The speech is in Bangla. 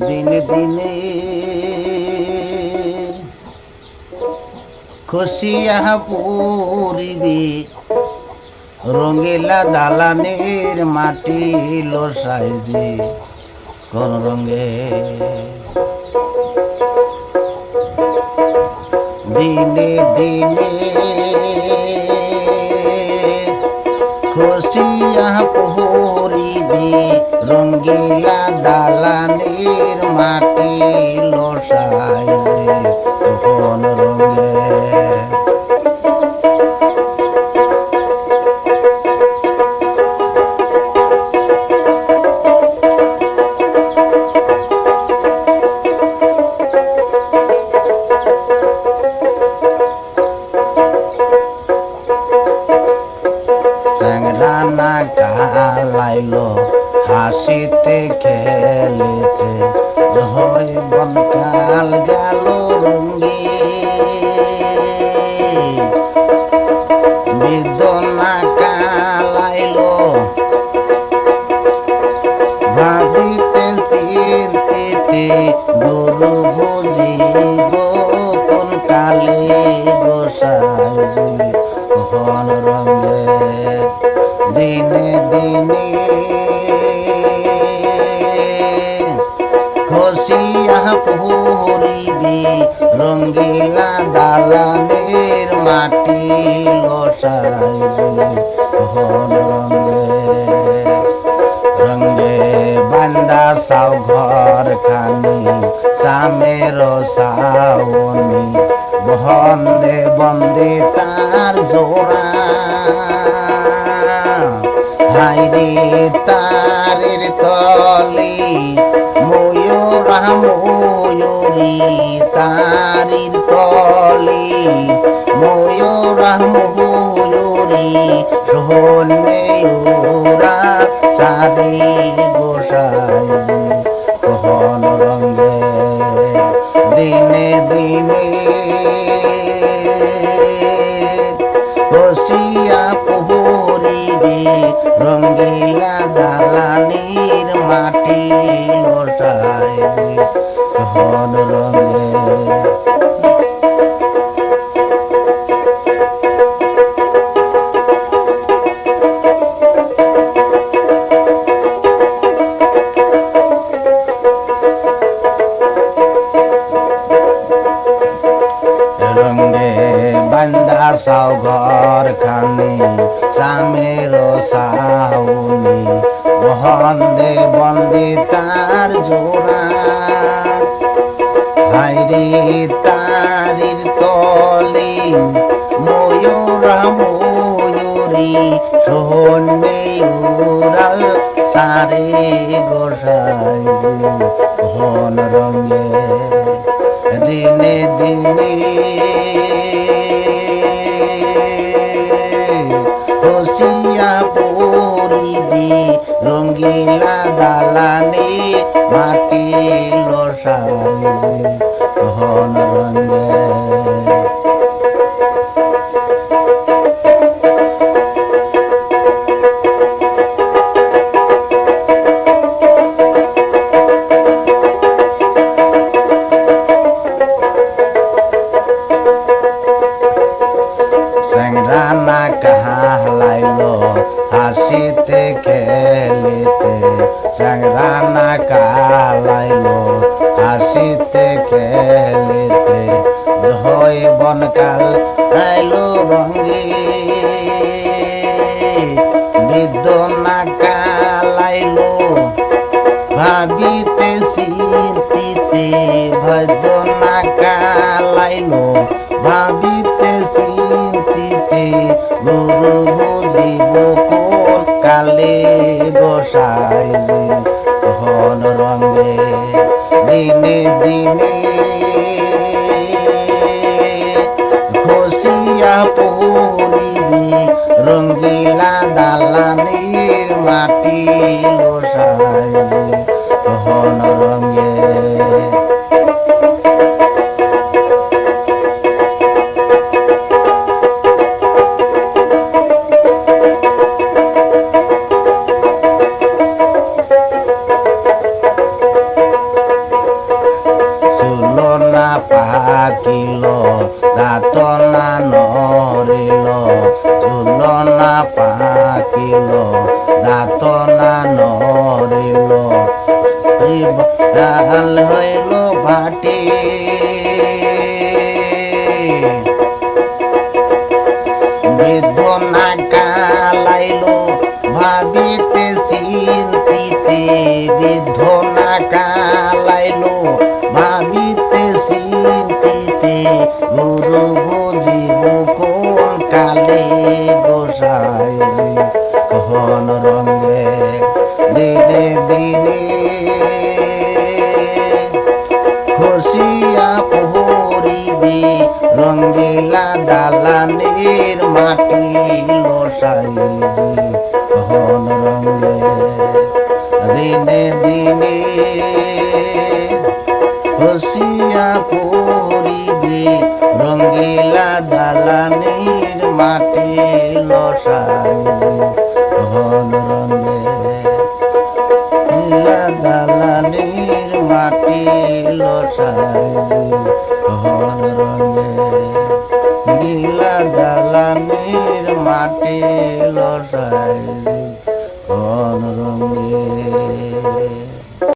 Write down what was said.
দিনে দিনে খুশিয়া পরিবে রঙিলা দালানের মাটি লসাই যে কোন রঙে। দিনে দিনে খুশিয়া পহরিবে রঙ্গিলা দালানের মাটি লসাই হাসিতে খেলিতে হয় বনকাল গেল রঙ্গি গুরু বুঝিব কোন কালে গোসাই কোন রঙে দিনে দিনে পহরিবে, রঙ্গিলা দালানের মাটি লসাই কোন রঙে রঙ্গে বান্দা সাও ঘর খানি সামের সাওনি বন্দে বন্দে তার জোড়া। হাইরে তারের তলে, ময়ূরা ময়ূরী তারির তলে, ময়ূরা ময়ূরী সোহনে ওরা সাদে গোসাই কহন রঙ্গে দিনে দিনে রঙ্গিলা দালানির মাটি লটায় হন রঙ্গে বান্দা সাও ঘর খানি সামের সাউনি বন্দে বন্দে তার জোড়া হাইরে তারির তলে ময়ূরা, ময়ূরী সোহনে উড়াল সারে গোসাই। হন রঙে দিনে দিনে রঙ্গিলা দালানে মাটি লসাই হন রঙে। স্যাংরানা কাহালাইলো হাসিতে খেলিতে স্যাংরানা কাহালাইলো হাসিতে খেলিতে জয় বনকাল আইলো রঙ্গে বেদনা কালাইলো ভাবিতে হন রঙ্গে দিনে দিনে খুশিয়া পড়িবি রঙ্গিলা দালানের মাটি লোসাই পাকিল দাঁত না নরিল চুল না পাকিল দাঁত না নরিল ডাল হইল ভাটি। বৃদ্ধ না কালাইল ভাবিতে চিন্তিতে। বৃদ্ধ না কালাইল ভাবিতে চিন্তিতে। গুরু বুঝিব কোন কালে গোসাই, কহন রঙ্গে দিনে দিনে। খুশিয়া পহরিবে রঙ্গিলা দালানের মাটি লসাইজি হন রঙ্গে দিনে দিনে। খুশিয়া পহরিবে রঙ্গিলা দালানির মাটি লসাইজি হন রঙ্গে নীলা দালানির মাটি লসাইজি হন